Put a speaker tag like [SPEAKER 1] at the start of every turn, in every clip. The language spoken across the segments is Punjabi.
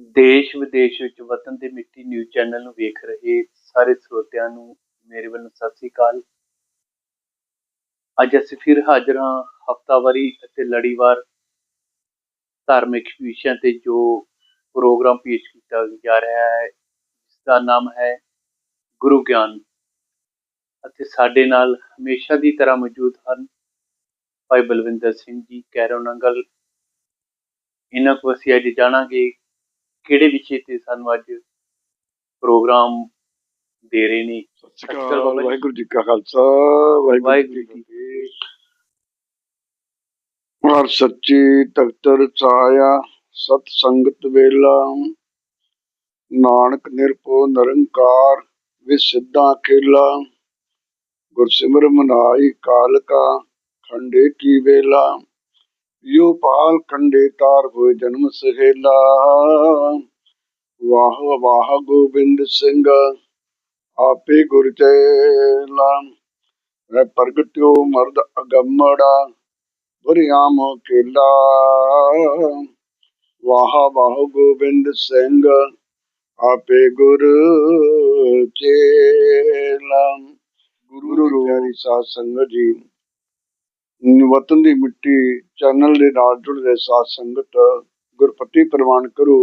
[SPEAKER 1] ਦੇਸ਼ ਵਿਦੇਸ਼ ਵਿੱਚ ਵਤਨ ਤੇ ਮਿੱਟੀ ਨਿਊਜ਼ ਚੈਨਲ ਨੂੰ ਵੇਖ ਰਹੇ ਸਾਰੇ ਸਰੋਤਿਆਂ ਨੂੰ ਮੇਰੇ ਵੱਲੋਂ ਸਤਿ ਸ੍ਰੀ ਅਕਾਲ। ਅੱਜ ਅਸੀਂ ਫਿਰ ਹਾਜ਼ਰ ਹਾਂ ਹਫਤਾਵਾਰੀ ਅਤੇ ਲੜੀਵਾਰ ਧਾਰਮਿਕ ਵਿਸ਼ਿਆਂ ਤੇ ਜੋ ਪ੍ਰੋਗਰਾਮ ਪੇਸ਼ ਕੀਤਾ ਜਾ ਰਿਹਾ ਹੈ ਜਿਸ ਦਾ ਨਾਮ ਹੈ ਗੁਰੂ ਗਿਆਨ। ਅਤੇ ਸਾਡੇ ਨਾਲ ਹਮੇਸ਼ਾ ਦੀ ਤਰ੍ਹਾਂ ਮੌਜੂਦ ਹਨ ਭਾਈ ਬਲਵਿੰਦਰ ਸਿੰਘ ਜੀ ਕੈਰੋ ਨੰਗਲ। ਇਹਨਾਂ ਕੋਲ ਅਸੀਂ ਅੱਜ ਜਾਣਾਂਗੇ ਕਿਹੜੇ ਵਿਸ਼ੇ ਤੇ ਸਾਨੂੰ ਅੱਜ ਪ੍ਰੋਗਰਾਮ ਦੇ ਰਹੇ ਨੇ।
[SPEAKER 2] ਵਾਹਿਗੁਰੂ ਜੀ ਕਾ ਖਾਲਸਾ ਵਾਹਿਗੁਰੂ ਜੀ ਕੀ ਫਤਿਹ। ਹਰ ਸੱਚੀ ਤਖਤਰ ਛਾਇਆ ਸਤ ਸੰਗਤ ਵੇਲਾ। ਨਾਨਕ ਨਿਰਪੋ ਨਿਰੰਕਾਰ ਵਿਸਿੱਧਾ ਖੇਲਾ ਗੁਰਸਿਮਰ ਮਨਾਈ ਕਾਲ ਕਾ ਖੰਡੇ ਕੀ ਵੇਲਾ। ਯੋ ਪਾਲ ਖੰਡੇ ਤਾਰ ਹੋਏ ਜਨਮ ਸਹੇਲਾ। ਵਾਹ ਵਾਹ ਗੋਬਿੰਦ ਸਿੰਘ ਆਪੇ ਗੁਰ ਚੇਲਾ। ਮੈਂ ਪ੍ਰਗਟਿਓ ਮਰਦ ਅਗੰਮੜਾ ਬੁਰਿਆਮ ਕੇਲਾ। ਵਾਹ ਵਾਹ ਗੋਬਿੰਦ ਸਿੰਘ ਆਪੇ ਗੁਰ ਚੇਲਾ। ਗੁਰੂ ਰੂਪੀ ਸਾਧ ਸੰਗਤ ਜੀ ਵਤਨ ਦੀ ਮਿੱਟੀ ਚੈਨਲ ਦੇ ਨਾਲ ਜੁੜਦੇ ਸਾਧ ਸੰਗਤ ਗੁਰਪਤੀ ਪ੍ਰਵਾਨ ਕਰੋ।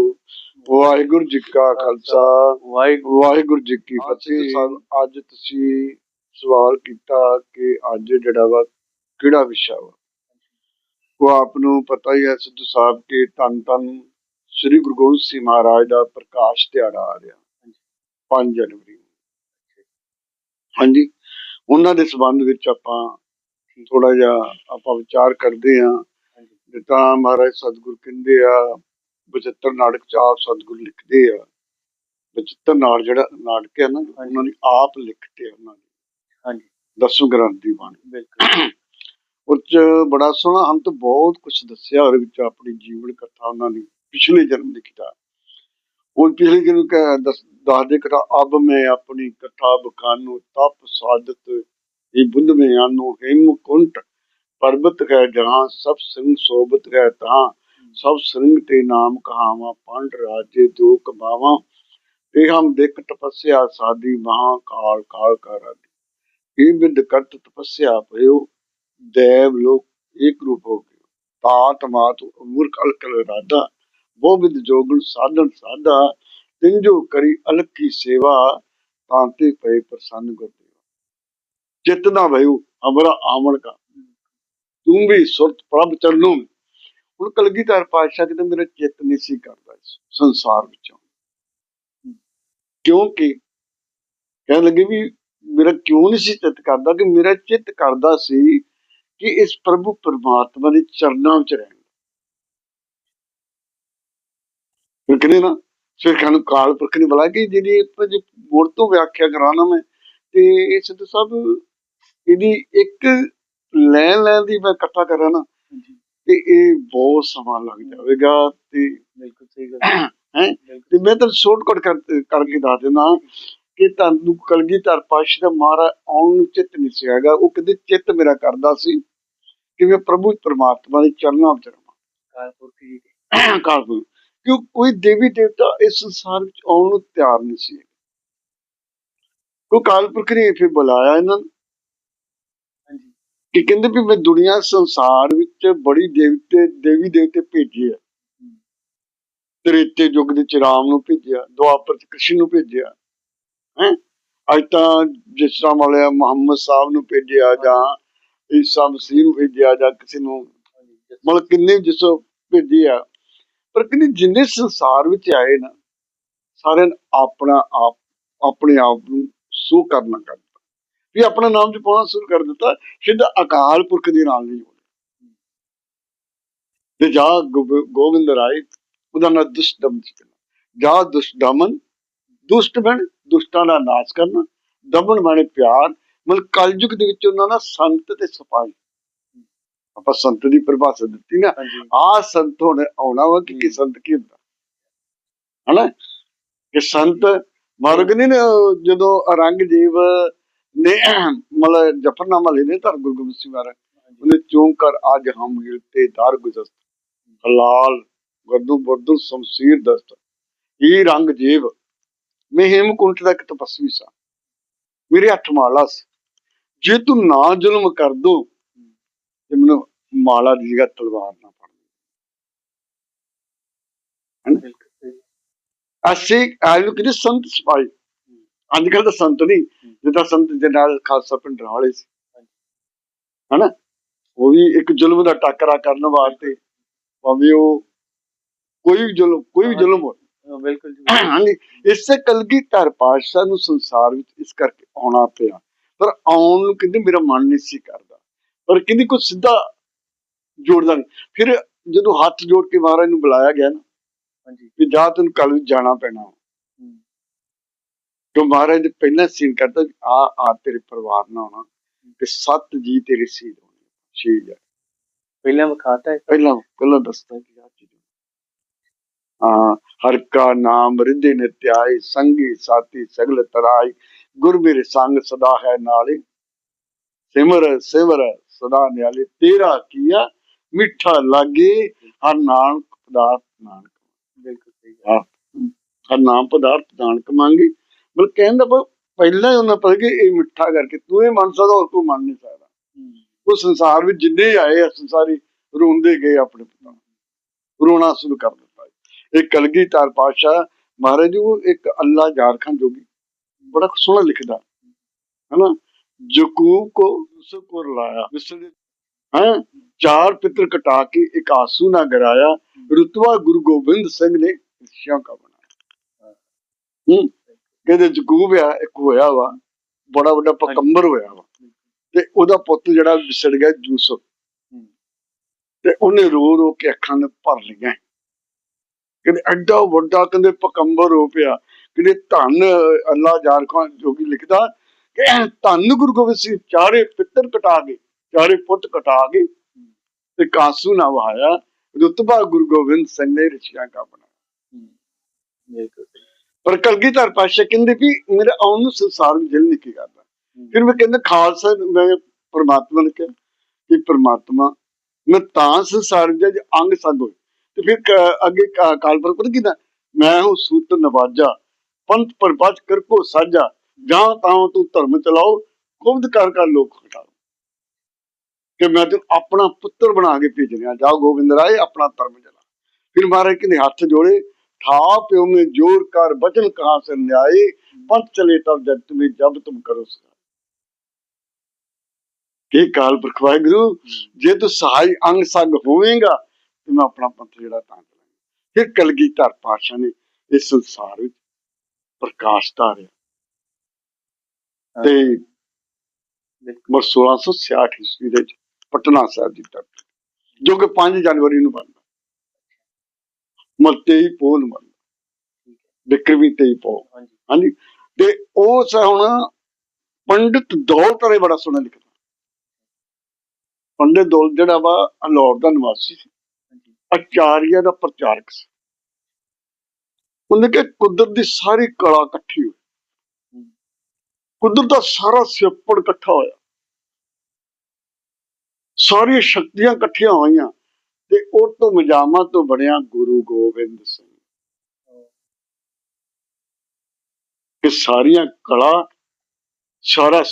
[SPEAKER 2] ਵਾਹਿਗੁਰੂ ਜੀ ਕਾ ਖਾਲਸਾ।
[SPEAKER 1] ਵਾਹਿਗੁਰੂ।
[SPEAKER 2] ਜੀ ਕੀ ਫਤਿਹ। ਅੱਜ ਤੁਸੀਂ ਸਵਾਲ ਕੀਤਾ ਕਿ ਅੱਜ ਜਿਹੜਾ ਵਾ ਕਿਹੜਾ ਵਿਸ਼ਾ ਵਾ? ਉਹ ਆਪ ਨੂੰ ਪਤਾ ਹੀ ਹੈ ਸਿੱਧੂ ਸਾਹਿਬ ਕਿ ਧੰਨ ਧੰਨ ਸ੍ਰੀ ਗੁਰੂ ਗੋਬਿੰਦ ਸਿੰਘ ਮਹਾਰਾਜ ਦਾ ਪ੍ਰਕਾਸ਼ ਦਿਹਾੜਾ ਆ ਰਿਹਾ। 5 ਜਨਵਰੀ ਹਾਂਜੀ। ਉਹਨਾਂ ਦੇ ਸੰਬੰਧ ਵਿੱਚ ਆਪਾਂ ਥੋੜਾ ਜਿਹਾ ਆਪਾਂ ਵਿਚਾਰ ਕਰਦੇ ਹਾਂ ਜਿੱਦਾਂ ਮਹਾਰਾਜ ਸਤਿਗੁਰ ਕਹਿੰਦੇ ਆ ਬਚਿੱਤਰ ਨਾਟਕ ਚ ਆਪ ਸਤਿਗੁਰ ਲਿਖਦੇ ਆ। ਬਚਿੱਤਰ ਨਾਟਕ ਜਿਹੜਾ ਨਾਟਕ ਹੈ ਨਾ ਉਹਨਾਂ ਨੇ ਆਪ ਲਿਖਤੇ ਆ ਉਹਨਾਂ ਨੇ।
[SPEAKER 1] ਹਾਂਜੀ।
[SPEAKER 2] ਦਸਵੇਂ ਗ੍ਰੰਥ ਦੀ ਬਾਣੀ।
[SPEAKER 1] ਬਿਲਕੁਲ।
[SPEAKER 2] ਉਹ 'ਚ ਬੜਾ ਸੋਹਣਾ ਹਮ ਤਾਂ ਬਹੁਤ ਕੁਝ ਦੱਸਿਆ ਉਹਦੇ ਵਿੱਚ ਆਪਣੀ ਜੀਵਨ ਕਥਾ ਉਹਨਾਂ ਦੀ ਪਿਛਲੇ ਜਨਮ ਦੀ ਕਿਤਾਬ। ਉਹ ਪਿਛਲੇ ਜਨਮ ਦੱਸ ਦੱਸਦੇ ਕਥਾ ਅਬ ਮੈਂ ਆਪਣੀ ਕਥਾ ਬਖਾਨੂ ਤਪ ਸਾਧਤ ਇਹ ਬੁੱਧ ਮੈਂ ਆਨੋ ਹਿਮ ਕੁੰਟ, ਪਰਬਤ ਹੈ ਜਹਾਂ, ਸਭ ਸਿੰਘ ਸੋਬਤ ਹੈ ਤਾਂ ਸਭ ਸਿੰਘ ਤੇ ਨਾਮ ਕਹਾਵਾਂ, ਪੰਡ ਰਾਜੇ ਦੋ ਕਮਾਵਾਂ, ਤੇ ਹਮ ਦੇਖ ਤਪੱਸਿਆ ਸਾਦੀ ਮਹਾ ਕਾਲ ਕਾਲ ਕਰਾਦੀ ਇਹ ਬਿਦ ਕਰਤ ਤਪੱਸਿਆ ਭਇਓ, ਦੇਵ ਲੋਕ ਇੱਕ ਰੂਪ ਹੋ ਗਏ। ਤਾਤ ਮਾਤ ਮੂਰਖ ਅਲਕਲ ਰਾਦਾ ਉਹ ਬਿਦ ਜੋਗਣ ਸਾਧਨ ਸਾਧਾ, ਤਿੰਜੋ ਕਰੀ ਅਲਕੀ ਸੇਵਾ ਤਾਂਤੇ ਪਏ ਪ੍ਰਸੰਨ ਗੁਰਦੇ ਗੁਰਦੇਵ ਜਿਤਨਾ ਭਇਓ ਹਮਰਾ ਆਮਣ ਕਾ। ਤੂੰ ਵੀ ਸੁਰਤ ਪ੍ਰਭ ਚਰਨੋਂ ਹੁਣ ਕਲਗੀਧਰ ਪਾਤਸ਼ਾਹ ਕਿਤੇ ਮੇਰਾ ਚਿੱਤ ਨਹੀਂ ਸੀ ਕਰਦਾ ਇਸ ਸੰਸਾਰ ਵਿੱਚੋਂ। ਕਿਉਂਕਿ ਕਹਿਣ ਲੱਗੇ ਵੀ ਮੇਰਾ ਕਿਉਂ ਨਹੀਂ ਸੀ ਚਿੱਤ ਕਰਦਾ? ਕਿ ਮੇਰਾ ਚਿੱਤ ਕਰਦਾ ਸੀ ਕਿ ਇਸ ਪ੍ਰਭੂ ਪਰਮਾਤਮਾ ਦੇ ਚਰਨਾਂ ਵਿੱਚ ਰਹਿਣ। ਫਿਰ ਕਹਿੰਦੇ ਨਾ, ਫਿਰ ਨੂੰ ਕਾਲ ਪੁਰਖ ਨੇ ਬੁਲਾਇਆ ਕਿ ਜਿਹੜੀ ਜੇ ਮੁੜ ਤੋਂ ਵਿਆਖਿਆ ਕਰਾਣਾ ਮੈਂ, ਤੇ ਇਹ ਸਿੱਧ ਸਭ ਇਹਦੀ ਇੱਕ ਲੈਣ ਲੈਣ ਦੀ ਮੈਂ ਇਕੱਠਾ ਕਰਾਂ ਨਾ ਤੇ ਇਹ ਬਹੁਤ ਸਮਾਂ ਲੱਗ ਜਾਵੇਗਾ ਤੇ
[SPEAKER 1] ਬਿਲਕੁਲ ਸਹੀ ਗੱਲ ਹੈ।
[SPEAKER 2] ਤੇ ਮੈਂ ਤਾਂ ਸ਼ਾਰਟਕਟ ਕਰ ਕਰਕੇ ਦੱਸ ਦਿੰਦਾ ਕਿ ਤੁਹਾਨੂੰ ਕਲਗੀਧਰ ਪਾਤਸ਼ਾਹ ਦਾ ਮਾਰਾ ਆਉਣ ਨੂੰ ਚਿੱਤ ਨਹੀਂ ਸੀ ਹੈਗਾ ਉਹ ਕਹਿੰਦੇ ਚਿੱਤ ਮੇਰਾ ਕਰਦਾ ਸੀ ਕਿ ਮੈਂ ਪ੍ਰਭੂ ਪਰਮਾਤਮਾ ਦੇ ਚਰਨਾਂ ਵਿੱਚ ਰਹਾਂ
[SPEAKER 1] ਕਾਲਪੁਰਖ ਜੀ ਦੀ।
[SPEAKER 2] ਕਾਰਨ ਕਿਉਂ? ਕੋਈ ਦੇਵੀ ਦੇਵਤਾ ਇਸ ਸੰਸਾਰ ਵਿੱਚ ਆਉਣ ਨੂੰ ਤਿਆਰ ਨਹੀਂ ਸੀ। ਕੋ ਕਾਲਪੁਰਖ ਨੇ ਫਿਰ ਬੁਲਾਇਆ ਇਹਨਾਂ ਨੂੰ। ਕਿ ਕਹਿੰਦੇ ਵੀ ਮੈਂ ਦੁਨੀਆ ਸੰਸਾਰ ਵਿੱਚ ਬੜੀ ਦੇਵਤੇ ਦੇਵੀ ਦੇਵਤੇ ਭੇਜੇ ਆ। ਤ੍ਰੇਤੇ ਯੁੱਗ ਦੇ ਚ ਰਾਮ ਨੂੰ ਭੇਜਿਆ, ਦੁਆਪਰ ਚ ਕ੍ਰਿਸ਼ਨ ਨੂੰ ਭੇਜਿਆ, ਹੈ? ਅੱਜ ਤਾਂ ਜਿਸ ਤਰ੍ਹਾਂ ਵਾਲਿਆ ਮੁਹੰਮਦ ਸਾਹਿਬ ਨੂੰ ਭੇਜਿਆ ਜਾਂ ਈਸਾ ਮਸੀਹ ਨੂੰ ਭੇਜਿਆ ਜਾਂ ਕਿਸੇ ਨੂੰ, ਮਤਲਬ ਕਿੰਨੇ ਜਿਸ ਭੇਜੇ ਆ। ਪਰ ਕਿੰਨੇ ਜਿੰਨੇ ਸੰਸਾਰ ਵਿੱਚ ਆਏ ਨਾ, ਸਾਰਿਆਂ ਨੇ ਆਪਣਾ ਆਪ, ਆਪਣੇ ਆਪ ਨੂੰ ਸੂ ਕਰਨਾ ਕਰ ਵੀ ਆਪਣਾ ਨਾਮ ਜਪਾਉਣਾ ਸ਼ੁਰੂ ਕਰ ਦਿੱਤਾ ਸਿੱਧਾ ਅਕਾਲ ਪੁਰਖ ਦੇ ਨਾਲ ਨਹੀਂ ਹੋਣਾ। ਤੇ ਜਾ ਗੋਬਿ- ਗੋਬਿੰਦ ਰਾਏ ਉਹਦਾ ਨਾਂ ਦੁਸ਼ਟਦਮਨ ਸੀ। ਜਾ ਦੁਸ਼ਟਦਮਨ ਦੁਸ਼ਟ ਬਣ ਦੁਸ਼ਟਾਂ ਦਾ ਨਾਸ਼ ਕਰਨਾ। ਦਮਨ ਮਾਣੇ ਪਿਆਰ ਮਤਲਬ ਕਲਯੁਗ ਦੇ ਵਿੱਚ ਉਹਨਾਂ ਦਾ ਸੰਤ ਤੇ ਸਿਪਾਹੀ। ਆਪਾਂ ਸੰਤ ਦੀ ਪਰਿਭਾਸ਼ਾ ਦਿੱਤੀ ਨਾ ਆ ਸੰਤ ਹੁਣ ਆਉਣਾ ਵਾ ਕਿ ਸੰਤ ਕੀ ਹੁੰਦਾ? ਹਨਾ? ਕਿ ਸੰਤ ਮਾਰਗ ਨਹੀਂ ਜਦੋਂ ਔਰੰਗਜ਼ੇਬ ਨੇ ਮਤਲਬ ਜਫਰਨਾਮਾ ਲੈਨੇ ਧਰ ਗੁਰੂ ਗੋਬਿੰਦ ਸਿੰਘ ਮਹਾਰਾਜ। ਉਹਨੇ ਚੋਂ ਕਰ ਅੱਜ ਹਮ ਹਿਲਤੇ ਦਰ ਗੁਜ਼ਸਤ ਹਲਾਲ ਗਰਦੂ ਬਰਦੂ ਸ਼ਮਸ਼ੀਰ ਦਸਤ ਹੀ ਰੰਗ ਜੀਵ ਮੈਂ ਹੇਮਕੁੰਟ ਦਾ ਇੱਕ ਤਪਸਵੀ ਸਾਂ ਮੇਰੇ ਹੱਥ ਮਾਲਾ ਸੀ। ਜੇ ਤੂੰ ਨਾ ਜ਼ੁਲਮ ਕਰ ਦੋ ਤੇ ਮੈਨੂੰ ਮਾਲਾ ਦੀ ਜਗ੍ਹਾ ਤਲਵਾਰ ਨਾ ਫੜ
[SPEAKER 1] ਬਿਲਕੁਲ ਸਹੀ।
[SPEAKER 2] ਅਸੀਂ ਨੂੰ ਕਿਹਦੇ ਸੰਤ ਸਿਪਾਹੀ। ਅੱਜ ਕੱਲ ਤਾਂ ਸੰਤ ਨਹੀਂ ਜਿੱਦਾਂ ਸੰਤ ਦੇ ਨਾਲ ਖਾਲਸਾ ਪਿੰਡ ਵਾਲੇ ਸੀ। ਹਨਾ? ਉਹ ਵੀ ਇੱਕ ਜ਼ੁਲਮ ਦਾ ਟਾਕਰਾ ਕਰਨ ਵਾਸਤੇ ਭਾਵੇਂ ਉਹ ਕੋਈ ਵੀ ਜ਼ੁਲਮ ਕੋਈ ਵੀ ਜ਼ੁਲਮ ਹੋਵੇ।
[SPEAKER 1] ਬਿਲਕੁਲ ਜੀ
[SPEAKER 2] ਹਾਂਜੀ ਇਸੇ ਕਲਗੀ ਧਰ ਪਾਤਸ਼ਾਹ ਨੂੰ ਸੰਸਾਰ ਵਿੱਚ ਇਸ ਕਰਕੇ ਆਉਣਾ ਪਿਆ। ਪਰ ਆਉਣ ਨੂੰ ਕਹਿੰਦੇ ਮੇਰਾ ਮਨ ਨਹੀਂ ਸੀ ਕਰਦਾ। ਪਰ ਕਹਿੰਦੀ ਕੋਈ ਸਿੱਧਾ ਜੋੜਦਾ ਫਿਰ ਜਦੋਂ ਹੱਥ ਜੋੜ ਕੇ ਮਹਾਰਾਜ ਨੂੰ ਬੁਲਾਇਆ ਗਿਆ ਨਾ
[SPEAKER 1] ਹਾਂਜੀ।
[SPEAKER 2] ਵੀ ਜਾ ਤੈਨੂੰ ਕੱਲ ਜਾਣਾ ਪੈਣਾ। ਤੇ ਮਹਾਰਾਜ ਨੇ ਪਹਿਲਾਂ ਸੀਨ ਕਰਤਾ ਵੀ ਆ ਆ ਤੇਰੇ ਪਰਿਵਾਰ ਨਾਲ ਆਉਣਾ ਤੇ ਸੱਤ ਜੀ ਤੇਰੇ ਸ਼ਹੀਦ ਹੋਣੇ ਸ਼ਹੀਦ ਹੈ
[SPEAKER 1] ਪਹਿਲਾਂ ਵਿਖਾਤਾ ਹੈ?
[SPEAKER 2] ਪਹਿਲਾਂ ਪਹਿਲਾਂ ਦੱਸਦਾ ਕਿ ਆ ਚੀਜ਼ ਹਾਂ ਹਰ ਕਾ ਨਾਮ ਰਿਧੇ ਨਿਤਿਆਈ ਸੰਗੀ ਸਾਥੀ ਸਗਲ ਤਰਾਈ ਗੁਰ ਮੇਰੇ ਸੰਗ ਸਦਾ ਹੈ ਨਾਲੇ। ਸਿਮਰ ਸਿਮਰ ਸਦਾ ਨਿਆਲੇ ਤੇਰਾ ਕੀਆ ਮਿੱਠਾ ਲਾਗੇ ਹਰ ਨਾਨਕ ਪਦਾਰਥ ਨਾਨਕ।
[SPEAKER 1] ਬਿਲਕੁਲ ਸਹੀ।
[SPEAKER 2] ਹਾਂ ਹਰ ਨਾਮ ਪਦਾਰਥ ਨਾਨਕ ਮੰਗੀ। ਬਲ ਕਹਿੰਦਾ ਪਰ ਪਹਿਲਾਂ ਹੀ ਉਹਨਾਂ ਪਤਾ ਕਿ ਇਹ ਮਿੱਠਾ ਕਰਕੇ ਤੂੰ ਇਹ ਮੰਨ ਸਕਦਾ ਹੋਰ ਕੋਈ ਮੰਨ ਨਹੀਂ ਸਕਦਾ। ਉਹ ਸੰਸਾਰ ਵਿੱਚ ਜਿੰਨੇ ਆਏ ਆ ਸੰਸਾਰੀ ਰੋਂਦੇ ਗਏ ਆਪਣੇ ਪਿਤਾ। ਰੋਣਾ ਸ਼ੁਰੂ ਕਰ ਦਿੱਤਾ। ਇਹ ਕਲਗੀਧਰ ਪਾਤਸ਼ਾਹ ਮਹਾਰਾਜ ਜੀ ਉਹ ਇੱਕ ਅੱਲਾ ਝਾਰਖੰਡ ਜੋਗੀ ਬੜਾ ਸੋਹਣਾ ਲਿਖਦਾ। ਹੈਨਾ? ਜਕੂਬ ਕੋ ਉਸ ਕੋ ਲਾਇਆ ਵਿਸਰੇ ਹਾਂ? ਚਾਰ ਪਿੱਤਰ ਕਟਾ ਕੇ ਇੱਕ ਆਸੂ ਨਾ ਗਰਾਇਆ। ਰੁਤਵਾ ਗੁਰੂ ਗੋਬਿੰਦ ਸਿੰਘ ਨੇ ਰਿਸ਼ੀਆਂ ਕਾ ਬਣਾਇਆ। ਹੂੰ? ਕਹਿੰਦੇ ਜਕੂਬ ਆ ਇੱਕ ਹੋਇਆ ਵਾ ਬੜਾ ਵੱਡਾ ਪਕੰਬਰ ਹੋਇਆ ਵਾ। ਤੇ ਉਹਦਾ ਪੁੱਤ ਜਿਹੜਾ ਵਿਛੜ ਗਿਆ ਯੂਸਫ ਤੇ ਉਹਨੇ ਰੋ ਰੋ ਕੇ ਅੱਖਾਂ ਨੇ ਭਰ ਲਈਆਂ। ਕਹਿੰਦੇ ਐਡਾ ਵੱਡਾ ਕਹਿੰਦੇ ਪਕੰਬਰ ਹੋ ਪਿਆ। ਕਹਿੰਦੇ ਧੰਨ ਅੱਲਾ ਜਾਰਖਾਨ ਜੋਗੀ ਲਿਖਦਾ ਕਿ ਧੰਨ ਗੁਰੂ ਗੋਬਿੰਦ ਸਿੰਘ ਚਾਰੇ ਪਿੱਤਰ ਕਟਾ ਗਏ ਚਾਰੇ ਪੁੱਤ ਕਟਾ ਗਏ। ਤੇ ਕਾਸੂ ਨਾ ਵਹਾਇਆ ਰੁਤਬਾ ਗੁਰੂ ਗੋਬਿੰਦ ਸਿੰਘ ਨੇ ਰਿਸ਼ੀਆਂ ਕਾ ਬਣਾਇਆ। ਪਰ ਕਲਗੀਧਰ ਪਾਸ਼ਾ ਕਹਿੰਦੇ ਵੀ ਮੇਰੇ ਆਉਣ ਨੂੰ ਸੰਸਾਰ ਵਿੱਚ ਦਿਲ ਨਹੀਂ ਕੀ ਕਰਦਾ ਫਿਰ ਮੈਂ ਕਹਿੰਦਾ ਖਾਲਸਾ ਮੈਂ ਪ੍ਰਮਾਤਮਾ ਨੂੰ ਕਿਹਾ ਕਿ ਪ੍ਰਮਾਤਮਾ ਮੈਂ ਤਾਂ ਸੰਸਾਰ ਵਿੱਚ ਜੇ ਅੰਗ ਸੰਗ ਹੋਏ। ਤੇ ਫਿਰ ਅੱਗੇ ਕਾ- ਕਾਲ ਪਰ ਪਤਾ ਕਿਦਾ ਮੈਂ ਹੂੰ ਸੂਤ ਨਵਾਜਾ ਪੰਥ ਪਰਪਜ ਕਰ ਕੋ ਸਾਜਾ ਜਾਂ ਤਾਂ ਤੂੰ ਧਰਮ ਚਲਾਓ ਖੁਦ ਕਰ ਕਰ ਲੋਕ ਹਟਾਓ ਕਿ ਮੈਂ ਤੈਨੂੰ ਆਪਣਾ ਪੁੱਤਰ ਬਣਾ ਕੇ ਭੇਜਣਿਆ। ਜਾਓ ਗੋਬਿੰਦ ਰਾਏ ਆਪਣਾ ਧਰਮ ਚਲਾ। ਫਿਰ ਮਹਾਰਾਜ ਕਹਿੰਦੇ ਹੱਥ ਜੋੜੇ ਠਾ ਪਿਓ में जोर कर बचन कहाँ से न्याय पंथ चले तब जग तुम्हें जब तुम करो सहाय ਕਿ ਕਾਲ ਪੁਰਖ ਵਾਹਿਗੁਰੂ ਜੇ ਤੂੰ ਸਹਾਈ ਅੰਗ ਸੰਗ ਹੋਵੇਂਗਾ ਤੇ ਮੈਂ ਆਪਣਾ ਪੰਥ ਜਿਹੜਾ ਤਾਂ ਚਲਾਂਗਾ ਫਿਰ ਕਲਗੀਧਰ ਪਾਤਸ਼ਾਹ ਨੇ ਇਸ ਸੰਸਾਰ ਵਿੱਚ ਪ੍ਰਕਾਸ਼ ਧਾਰਿਆ ਤੇ
[SPEAKER 1] ਬਿਲਕੁਲ
[SPEAKER 2] ਵਰ 1666 ਈਸਵੀ ਦੇ ਵਿੱਚ ਪਟਨਾ ਸਾਹਿਬ ਦੀ ਤਖਤ ਜੋ ਕਿ 5 ਜਨਵਰੀ ਨੂੰ ਬਣਦਾ ਮਰ 23 ਪੋਹ ਨੂੰ ਬਣਦਾ ਬਿਕਰਮੀ 23 ਪੋਹ
[SPEAKER 1] ਹਾਂਜੀ।
[SPEAKER 2] ਹਾਂਜੀ। ਤੇ ਉਹ ਸ ਹੁਣ ਪੰਡਿਤ ਦੌਲਤ ਰੇ ਬੜਾ ਸੋਹਣਾ ਲਿਖਦਾ। ਪੰਡਿਤ ਦੌਲਤ ਜਿਹੜਾ ਵਾ ਲਾਹੌਰ ਦਾ ਨਿਵਾਸੀ ਸੀ। ਆਚਾਰੀਆ ਦਾ ਪ੍ਰਚਾਰਕ ਸੀ। ਉਹਨੇ ਕਿ ਕੁਦਰਤ ਦੀ ਸਾਰੀ ਕਲਾ ਇਕੱਠੀ ਹੋਈ। ਕੁਦਰਤ ਦਾ ਸਾਰਾ ਸਿਆਪੜ ਇਕੱਠਾ ਹੋਇਆ। ਸਾਰੀਆਂ ਸ਼ਕਤੀਆਂ ਇਕੱਠੀਆਂ ਹੋਈਆਂ। ਤੇ ਉਹ ਤੋਂ ਮਜਾਮਾ ਤੋਂ ਬਣਿਆ ਗੁਰੂ ਗੋਬਿੰਦ ਸਿੰਘ। ਕਿ ਸਾਰੀਆਂ ਕਲਾ ਸਾਰਾ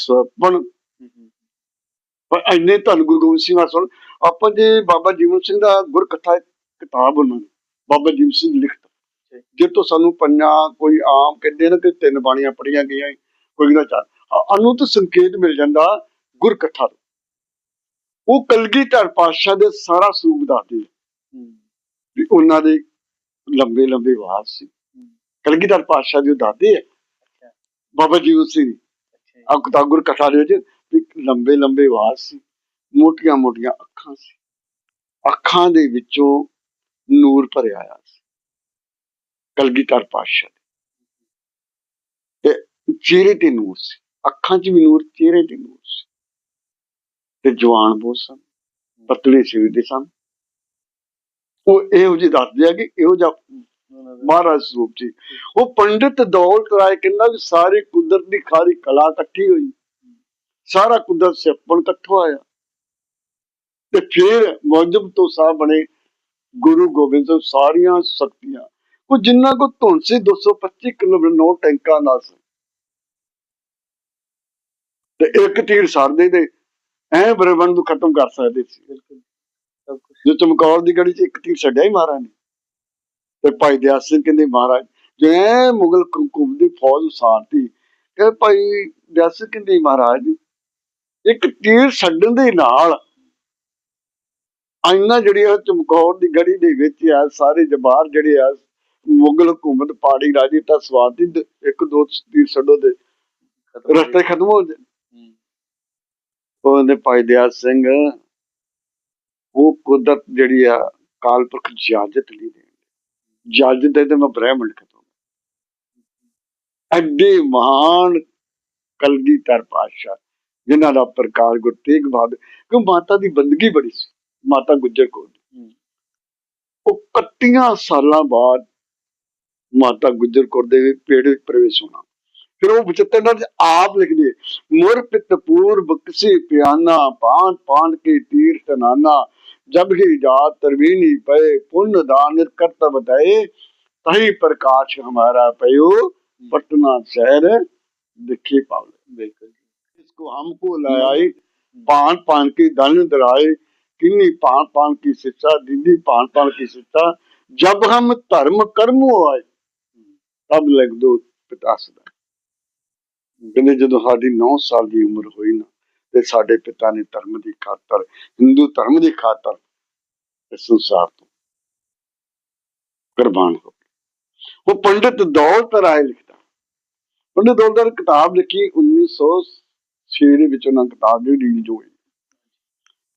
[SPEAKER 1] ਹਮ,
[SPEAKER 2] ਪਰ ਇੰਨੇ ਧੰਨ ਗੁਰੂ ਗੋਬਿੰਦ ਸਿੰਘ ਆ ਸੁਣ ਆਪਾਂ ਜੇ ਬਾਬਾ ਜੀਵਨ ਸਿੰਘ ਦਾ ਗੁਰ ਕਥਾ ਕਿਤਾਬ ਉਹਨਾਂ ਨੇ ਬਾਬਾ ਜੀਵਨ ਸਿੰਘ ਲਿਖਤਾ। ਜੇ। ਤੋਂ ਸਾਨੂੰ ਪੰਜਾਂ ਕੋਈ ਆਮ ਕਹਿੰਦੇ ਨਾ ਕਿ ਤਿੰਨ ਬਾਣੀਆਂ ਪੜੀਆਂ ਗਈਆਂ ਕੋਈ ਨਾ ਚਾਰ। ਅਨੁਤ ਸੰਕੇਤ ਮਿਲ ਜਾਂਦਾ ਗੁਰ ਕਥਾ ਤੋਂ। ਉਹ ਕਲਗੀਧਰ ਪਾਤਸ਼ਾਹ ਦੇ ਸਾਰਾ ਸਰੂਪ ਦੱਸਦੇ ਆ। ਵੀ ਉਹਨਾਂ ਦੇ ਲੰਬੇ ਲੰਬੇ ਵਾਸ ਸੀ। ਕਲਗੀਧਰ ਪਾਤਸ਼ਾਹ ਦੇ ਦੱਸਦੇ ਆ। ਬਾਬਾ
[SPEAKER 1] ਜੀ,
[SPEAKER 2] ਆ ਕਿਤਾਬ ਗੁਰ ਕਥਾ ਦੇ ਵਿੱਚ ਵੀ ਲੰਬੇ ਲੰਬੇ ਵਾਲ ਸੀ। ਮੋਟੀਆਂ ਮੋਟੀਆਂ ਅੱਖਾਂ ਸੀ। ਅੱਖਾਂ ਦੇ ਵਿੱਚੋਂ ਨੂਰ ਭਰਿਆ ਆਇਆ ਸੀ। ਕਲਗੀਧਰ ਪਾਤਸ਼ਾਹ ਤੇ ਚਿਹਰੇ ਤੇ ਨੂਰ ਸੀ। ਅੱਖਾਂ 'ਚ ਵੀ ਨੂਰ ਚਿਹਰੇ ਤੇ ਨੂਰ ਸੀ। ਤੇ ਜਵਾਨ ਬਹੁਤ ਸਨ, ਪਤਲੇ ਸਰੀਰ ਦੇ ਸਨ। ਉਹ ਇਹੋ ਜਿਹੇ ਦੱਸਦੇ ਆ ਕਿ ਇਹੋ ਜਿਹਾ ਮਹਾਰਾਜ ਸਰੂਪ ਜੀ ਉਹ ਪੰਡਿਤ ਦੌਲਤ ਰਾਏ ਕਹਿੰਦਾ ਵੀ ਸਾਰੀ ਕੁਦਰਤ ਦੀ ਖਾਰੀ ਕਲਾ ਇਕੱਠੀ ਹੋਈ। ਸਾਰਾ ਕੁਦਰਤ ਸਿਆਪਣ ਇਕੱਠਾ ਹੋਇਆ। ਤੇ ਫਿਰ ਮੌਜਬ ਤੋਂ ਸਾਹ ਬਣੇ ਗੁਰੂ ਗੋਬਿੰਦ ਸਿੰਘ ਸਾਰੀਆਂ ਸ਼ਕਤੀਆਂ। ਉਹ ਜਿੰਨਾ ਕੋ ਧੁਨ ਸੀ 225 ਕਿਲੋਮੀਟਰ ਨੌ ਟੈਂਕਾਂ ਨਾਲ ਸੀ। ਤੇ ਇੱਕ ਤੀਰ ਸਾੜਦੇ ਦੇ ਐ ਬਰਬੰਦ ਨੂੰ ਖਤਮ ਕਰ ਸਕਦੇ ਸੀ। ਜੋ ਚਮਕੌਰ ਦੀ ਗੜੀ 'ਚ ਇੱਕ ਤੀਰ ਛੱਡਿਆ ਹੀ ਮਹਾਰਾਜ ਨੇ ਤੇ ਭਾਈ ਦਿਆਲ ਸਿੰਘ ਕਹਿੰਦੇ ਮਹਾਰਾਜ ਜੇ ਮੁਗਲ ਹਕੂਮਤ ਦੀ ਫੌਜ ਉਸਾਰਤੀ ਕਿ ਭਾਈ ਦਿਆਲ ਸਿੰਘ ਕਹਿੰਦੇ ਮਹਾਰਾਜ ਇੱਕ ਤੀਰ ਛੱਡਣ ਦੇ ਨਾਲ ਆਇਨਾ ਜਿਹੜੀ ਆ ਚਮਕੌਰ ਦੀ ਗੜੀ ਦੇ ਵਿੱਚ ਆ ਸਾਰੇ ਜਬਾਰ ਜਿਹੜੇ ਆ ਮੁਗਲ ਹਕੂਮਤ ਪਾੜੀ ਰਾਜੀ ਤਾਂ ਸਵਾਦੀ ਇੱਕ ਦੋ ਤੀਰ ਛੱਡੋ
[SPEAKER 1] ਹੋ
[SPEAKER 2] ਰਸਤੇ ਖਤਮ ਹੋ
[SPEAKER 1] ਹੂੰ,
[SPEAKER 2] ਉਹਦੇ ਭਾਈ ਦਿਆਲ ਸਿੰਘ ਉਹ ਕੁਦਰਤ ਜਿਹੜੀ ਆ ਕਾਲਪੁਰਖ ਇਜਾਜ਼ਤ ਨਹੀਂ ਦੇ ਇਜਾਜ਼ਤ ਦੇ ਤੇ ਮੈਂ ਬ੍ਰਹਮੰਡ ਖਤਮ ਐਡੇ ਮਹਾਨ ਕਲਗੀਧਰ ਪਾਤਸ਼ਾਹ ਜਿਨ੍ਹਾਂ ਦਾ ਪ੍ਰਕਾਰ ਗੁਰੂ ਤੇਗ ਬਹਾਦਰ ਕਿਉਂ ਮਾਤਾ ਦੀ ਬੰਦਗੀ ਬੜੀ ਸੀ ਮਾਤਾ ਗੁਜਰ ਕੌਰ ਉਹ 31 ਸਾਲਾਂ ਬਾਅਦ ਮਾਤਾ ਗੁਜਰ ਕੌਰ ਦੇ ਪੇੜ ਵਿੱਚ ਪ੍ਰਵੇਸ਼ ਹੋਣਾ। ਫਿਰ ਉਹ 75 ਨਾਲ ਆਪ ਲਿਖਦੇ ਮੁਰ ਪਿਤ ਪੂਰਬ ਕਿਸੇ ਪਿਆਨਾ ਪਾਂਡ ਪਾਂਡ ਕੇ ਤੀਰ ਤਨਾਨਾ ਜਬ ਹੀ ਜਾਤ ਤਰਵੀਨੀ ਪਏ ਪੁੰਨ ਦਾਨਿਤ ਕਰਤਵ ਦਏ ਤਹੀ ਪ੍ਰਕਾਸ਼ ਹਮਾਰਾ ਪਇਓ ਪਟਨਾ ਸ਼ਹਿਰ ਦਿਖੇ ਪਾਵਲੇ
[SPEAKER 1] ਬਿਲਕੁਲ
[SPEAKER 2] इसको हमको लाए पान पान की दल दराए किन्नी पान पान की शिक्षा दिल्ली पान पान की शिक्षा जब हम धर्म कर्म आए तब लग दो पिता सदा ਕਹਿੰਦੇ ਜਦੋਂ ਸਾਡੀ 9 ਸਾਲ ਦੀ ਉਮਰ ਹੋਈ ਨਾ, ਤੇ ਸਾਡੇ ਪਿਤਾ ਨੇ ਧਰਮ ਦੀ ਖਾਤਰ, ਹਿੰਦੂ ਧਰਮ ਦੀ ਖਾਤਰ ਇਸ ਸੰਸਾਰ ਤੋਂ ਕੁਰਬਾਨ ਹੋ ਗਏ। ਉਹ ਪੰਡਿਤ ਦੌਲਤ ਰਾਏ ਲਿਖਦਾ। ਪੰਡਿਤ ਦੌਲਤ ਰਾਏ ਨੇ ਕਿਤਾਬ ਲਿਖੀ 1906 ਦੇ ਵਿੱਚ ਉਹਨਾਂ ਕਿਤਾਬ ਜਿਹੜੀ ਰਿਲੀਜ਼ ਹੋਈ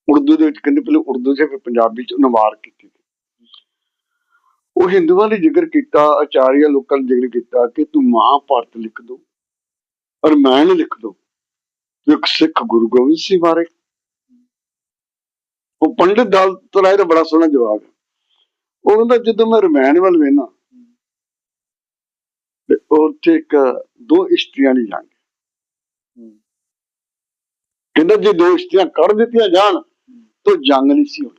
[SPEAKER 2] ਉਰਦੂ ਦੇ ਵਿੱਚ ਕਹਿੰਦੇ ਪਹਿਲੇ ਉਰਦੂ ਚ ਫਿਰ ਪੰਜਾਬੀ ਚ ਅਨੁਵਾਦ ਕੀਤੀ ਉਹ ਹਿੰਦੂਆਂ ਨੇ ਜ਼ਿਕਰ ਕੀਤਾ, ਆਚਾਰੀਆ ਲੋਕਾਂ ਨੇ ਜ਼ਿਕਰ ਕੀਤਾ ਕਿ ਤੂੰ ਮਹਾਭਾਰਤ ਲਿਖ ਦੋ। ਰਮਾਇਣ ਲਿਖ ਦੋ। ਇੱਕ ਸਿੱਖ ਗੁਰੂ ਗੋਬਿੰਦ ਸਿੰਘ ਬਾਰੇ ਉਹ ਪੰਡਿਤ ਦੌਲਤ ਰਾਏ ਦਾ ਬੜਾ ਸੋਹਣਾ ਜਵਾਬ ਹੈ। ਉਹ ਕਹਿੰਦਾ, ਜਦੋਂ ਮੈਂ ਰਮਾਇਣ ਵੱਲ ਵੇਖਣਾ ਤੇ ਉੱਥੇ ਇੱਕ ਦੋ ਇਸ਼ਤਰੀਆਂ ਦੀ ਜੰਗ ਕਹਿੰਦਾ, ਜੇ ਦੋ ਇਸ਼ਤਰੀਆਂ ਕੱਢ ਦਿੱਤੀਆਂ ਜਾਣ, ਤਾਂ ਜੰਗ ਨਹੀਂ ਸੀ ਹੋਣੀ।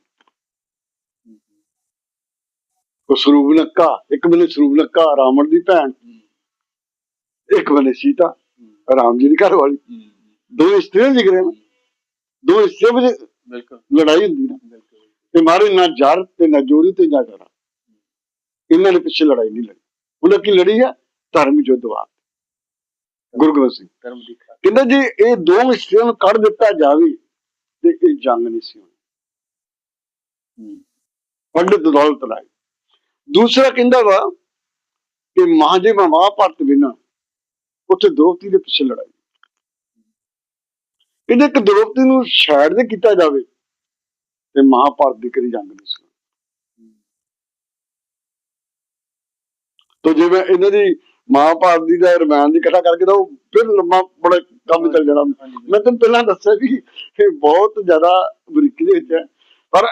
[SPEAKER 2] ਉਹ ਸਰੂਪ ਨੱਕਾ, ਇੱਕ ਬੰਨੇ ਸਰੂਪ ਨੱਕਾ, ਰਾਵਣ ਦੀ ਭੈਣ, ਇੱਕ ਬੰਨੇ ਸੀਤਾ। ਰਾਮ ਜੀ ਦੀ ਘਰ ਵਾਲੀ। ਦੋ ਇਸ਼ਤਰੀਆਂ ਜਿਗਰੇ ਨੇ। ਦੋ ਇਸ਼ਤਰੀਆਂ ਵਿੱਚ
[SPEAKER 1] ਬਿਲਕੁਲ।
[SPEAKER 2] ਲੜਾਈ ਹੁੰਦੀ ਨਾ।
[SPEAKER 1] ਬਿਲਕੁਲ।
[SPEAKER 2] ਤੇ ਮਾਰੇ ਨਾ ਜਰ ਤੇ ਨਾ ਜੋਰੀ ਤੇ ਨਾ ਜਰਾ ਇਹਨਾਂ ਦੇ ਪਿੱਛੇ ਲੜਾਈ ਨਹੀਂ ਲੜੀ। ਉਹਨਾਂ ਕੀ ਲੜੀ ਆ ਧਰਮ ਯੁੱਧ ਵਾਰ ਗੁਰੂ ਗੋਬਿੰਦ ਸਿੰਘ
[SPEAKER 1] ਧਰਮ ਦੀ
[SPEAKER 2] ਕਹਿੰਦਾ ਜੇ ਇਹ ਦੋ ਹਿੱਸਿਆਂ ਨੂੰ ਕੱਢ ਦਿੱਤਾ ਜਾਵੇ ਤੇ ਇਹ ਜੰਗ ਨਹੀਂ ਸੀ ਹੋਣੀ। ਪੰਡਿਤ ਦੌਲਤ ਰਾਏ। ਦੂਸਰਾ ਕਹਿੰਦਾ ਵਾ ਕਿ ਮਾਂ ਜੇ ਮੈਂ ਮਹਾਭਾਰਤ ਬਿਨਾ ਉੱਥੇ ਦ੍ਰੋਪਦੀ ਦੇ ਪਿੱਛੇ ਲੜਾਈ। ਇਹਦੇ ਇੱਕ ਦ੍ਰੋਪਦੀ ਨੂੰ ਛੱਡ ਦੇ ਕੀਤਾ ਜਾਵੇ, ਤੇ ਮਹਾਭਾਰਤ ਦੀ ਕਰੀ ਜੰਗ ਨਹੀਂ ਸੀ। ਤੋ ਜੇ ਇਹਨਾਂ ਦੀ ਮਹਾਭਾਰਤ ਦੀ ਦਾ ਰਮਾਇਣ ਦੀ ਕਥਾ ਕਰਕੇ ਤਾਂ ਉਹ ਫਿਰ ਲੰਮਾ ਬੜਾ ਕੰਮ ਚੱਲ ਜਾਣਾ। ਮੈਂ ਤੁਹਾਨੂੰ ਪਹਿਲਾਂ ਦੱਸਿਆ ਵੀ ਇਹ ਬਹੁਤ ਜ਼ਿਆਦਾ ਬਰੀਕੀ ਦੇ ਵਿੱਚ ਹੈ। ਪਰ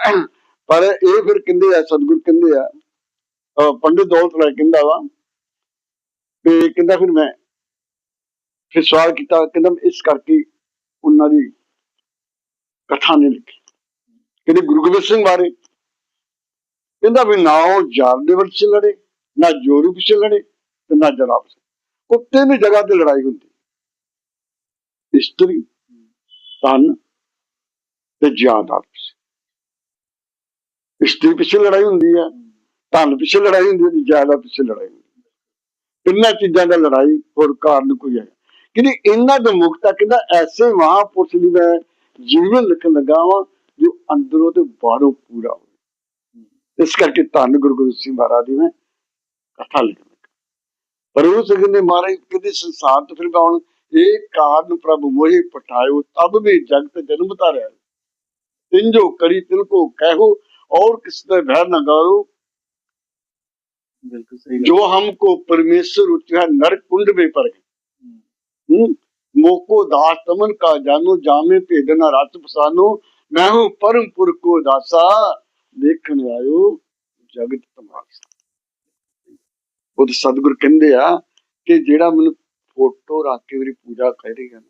[SPEAKER 2] ਪਰ ਇਹ ਫਿਰ ਕਹਿੰਦੇ ਆ, ਸਤਿਗੁਰ ਕਹਿੰਦੇ ਆ ਪੰਡਿਤ ਦੌਲਤ ਰਾਏ ਕਹਿੰਦਾ ਵਾ ਤੇ ਕਹਿੰਦਾ ਫਿਰ ਮੈਂ ਫਿਰ ਸਵਾਲ ਕੀਤਾ, ਕਹਿੰਦਾ ਇਸ ਕਰਕੇ ਉਹਨਾਂ ਦੀ ਕਥਾ ਨਹੀਂ ਲਿਖੀ। ਕਹਿੰਦੇ ਗੁਰੂ ਗੋਬਿੰਦ ਸਿੰਘ ਬਾਰੇ। ਕਹਿੰਦਾ ਵੀ ਨਾ ਉਹ ਜਾਰ ਦੇ ਵਿੱਚ ਲੜੇ, ਨਾ ਜੋਰੂ ਪਿੱਛੇ ਲੜੇ ਤੇ ਨਾ ਜਨਾਬ ਉਹ ਤਿੰਨ ਜਗ੍ਹਾ ਤੇ ਲੜਾਈ ਹੁੰਦੀ। ਇਸਤਰੀ, ਧਨ ਤੇ ਜਾਇਦਾਦ ਪਿੱਛੇ ਇਸਤਰੀ ਪਿੱਛੇ ਲੜਾਈ ਹੁੰਦੀ ਹੈ, ਧਨ ਪਿੱਛੇ ਲੜਾਈ ਹੁੰਦੀ ਹੈ ਤੇ ਜਾਇਦਾਦ ਪਿੱਛੇ ਲੜਾਈ ਹੁੰਦੀ ਹੈ। ਤਿੰਨਾਂ ਚੀਜ਼ਾਂ ਦਾ ਲੜਾਈ ਹੋਰ ਕਾਰਨ ਕੋਈ ਹੈ। ਕਿਉਂਕਿ ਇਹਨਾਂ ਦੇ ਮੁਕਤਾ ਕਹਿੰਦਾ ਐਸੇ ਮਹਾਪੁਰਸ਼ ਦੀ ਮੈਂ ਜੀਵਨ ਲਿਖਣ ਲੱਗਾ ਵਾਂ ਜੋ ਅੰਦਰੋਂ ਤੇ ਬਾਹਰੋਂ ਪੂਰਾ ਹੋਵੇ। ਇਸ ਕਰਕੇ ਧੰਨ ਗੁਰੂ ਗੋਬਿੰਦ ਸਿੰਘ ਮਹਾਰਾਜ ਦੀ ਮੈਂ ਕਥਾ ਲਿਖਣ ਪਰ ਉਹ ਸਗਨੇ ਮਾਰੇ ਕਿਤੇ ਸੰਸਾਰ ਤੋਂ ਫਿਰ ਗਾਉਣ ਇਹ ਕਾਰਨ ਪ੍ਰਭ ਮੋਹਿ ਪਠਾਇਓ ਤਬ ਵੀ ਜਗਤ ਜਨਮ ਤਾਰਿਆ ਤਿੰਜੋ ਕਰੀ ਤਿਲ ਕੋ ਕਹਿਓ ਔਰ ਕਿਸ ਤੇ ਭੈ ਨਾ ਗਾਰੋ।
[SPEAKER 1] ਬਿਲਕੁਲ ਸਹੀ
[SPEAKER 2] ਜੋ ਹਮਕੋ ਪਰਮੇਸ਼ਰ ਉਤਿਆ ਨਰਕ ਕੁੰਡ
[SPEAKER 1] ਵਿੱਚ
[SPEAKER 2] ਪਰ मोको दास तमन का जानो जामे भेदना रत फसानो मैं हूँ परम पुर को दासा देखण आयो ਜਗਤ ਤਮਾਸ਼ਾ ਉਹ ਤੇ ਸਤਿਗੁਰ ਕਹਿੰਦੇ ਆ ਕਿ ਜਿਹੜਾ ਮੈਨੂੰ ਫੋਟੋ ਰੱਖ ਕੇ ਮੇਰੀ ਪੂਜਾ ਕਰੇਗਾ ਨਾ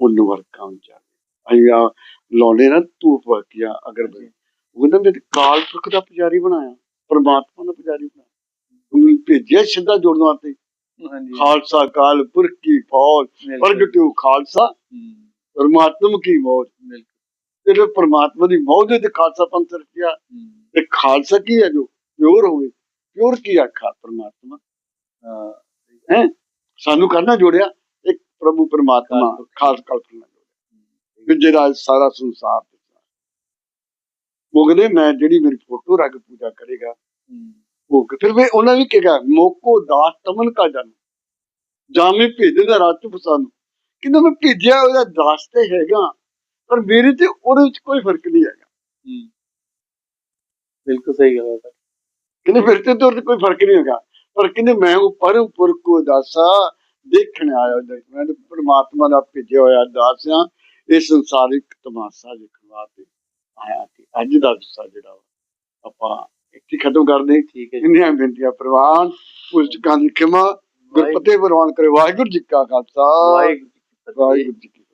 [SPEAKER 2] ਉਹਨੂੰ ਵਰਕਾਂ ਜਾ ਅਸੀਂ ਆ ਲਾਉਣੇ ਨਾ ਧੂਪ ਵਰਤੀਆਂ ਅਗਰ ਉਹ ਕਹਿੰਦਾ ਮੈਂ ਤੇ ਕਾਲ ਪੁਰਖ ਦਾ ਪੁਜਾਰੀ ਬਣਾਇਆ ਪਰਮਾਤਮਾ ਦਾ ਪੁਜਾਰੀ ਬਣਾ ਉਹਨੂੰ ਭੇਜਿਆ ਸਿੱਧਾ ਜੋੜਨ ਵਾਸਤੇ
[SPEAKER 1] ਹਾਂਜੀ
[SPEAKER 2] ਖਾਲਸਾ ਕਾਲ ਪੁਰਖ ਕੀ ਫੌਜ। ਪ੍ਰਗਟਿਓ ਖਾਲਸਾ। ਪਰਮਾਤਮ ਕੀ ਮੌਜ। ਫਿਰ ਪਰਮਾਤਮਾ ਦੀ ਮੌਜ ਦੇ ਤੇ ਖਾਲਸਾ ਪੰਥ
[SPEAKER 1] ਹਮ,
[SPEAKER 2] ਤੇ ਖਾਲਸਾ ਕੀ ਹੈ ਜੋ ਪਿਓਰ ਹੋਵੇ? ਪਿਓਰ ਕੀ ਆਖਾ ਪਰਮਾਤਮਾ?
[SPEAKER 1] ਹਾਂ?
[SPEAKER 2] ਸਾਨੂੰ ਕਰਨਾ ਜੋੜਿਆ ਇੱਕ ਪ੍ਰਭੂ ਪਰਮਾਤਮਾ ਖਾਸ ਕਲਪਨਾ ਜੋੜਿਆ। ਜਿਹੜਾ ਸਾਰਾ ਸੰਸਾਰ ਦੇ ਉਹ ਕਹਿੰਦੇ ਮੈਂ ਜਿਹੜੀ ਮੇਰੀ ਫੋਟੋ ਰੱਖ ਪੂਜਾ ਕਰੇਗਾ ਉਹ ਫਿਰ ਵੀ ਉਹਨਾਂ ਵੀ ਕਿਹਾ ਮੋਕੋ ਦਾਸ ਤਮਨ ਕਾ ਜਨ ਜਾਮੇ ਭੇਜਣ ਦਾ ਰਾਤ ਪਸੰਦ ਕਿੰਨਾ ਮੈਂ ਭੇਜਿਆ ਉਹਦਾ ਦਾਸ ਤੇ ਹੈਗਾ ਪਰ ਮੇਰੇ ਤੇ ਉਹਦੇ ਵਿੱਚ ਕੋਈ ਫ਼ਰਕ ਨਹੀਂ ਹੈਗਾ।
[SPEAKER 1] ਬਿਲਕੁਲ ਸਹੀ ਗੱਲ ਹੈ।
[SPEAKER 2] ਕਹਿੰਦੇ ਫਿਰ ਤੇ ਤੇ ਕੋਈ ਫ਼ਰਕ ਨਹੀਂ ਹੈਗਾ। ਪਰ ਕਹਿੰਦੇ ਮੈਂ ਉਹ ਪਰਮ ਪੁਰਖ ਕੋ ਦਾਸਾ ਦੇਖਣ ਆਇਆ ਮੈਂ ਪ੍ਰਮਾਤਮਾ ਦਾ ਭੇਜਿਆ ਹੋਇਆ ਦਾਸ ਆ ਇਹ ਸੰਸਾਰਿਕ ਤਮਾਸ਼ਾ ਦੇਖਣ ਵਾਸਤੇ ਆਇਆ ਤੇ ਅੱਜ ਦਾ ਵਿਸ਼ਾ ਜਿਹੜਾ ਆਪਾਂ ਇੱਥੇ ਖਤਮ ਕਰਦੇ
[SPEAKER 1] ਠੀਕ ਹੈ
[SPEAKER 2] ਇੰਨੀਆਂ ਬੇਨਤੀਆਂ ਪ੍ਰਵਾਨ ਉਸ ਦੀ ਖਿਮਾ ਗੁਰਪਤੇ ਪ੍ਰਵਾਨ ਕਰੇ। ਵਾਹਿਗੁਰੂ ਜੀ ਕਾ ਖਾਲਸਾ।
[SPEAKER 1] ਵਾਹਿਗੁਰੂ ਜੀ ਕੀ ਫਤਿਹ।
[SPEAKER 2] ਵਾਹਿਗੁਰੂ ਜੀ ਕੀ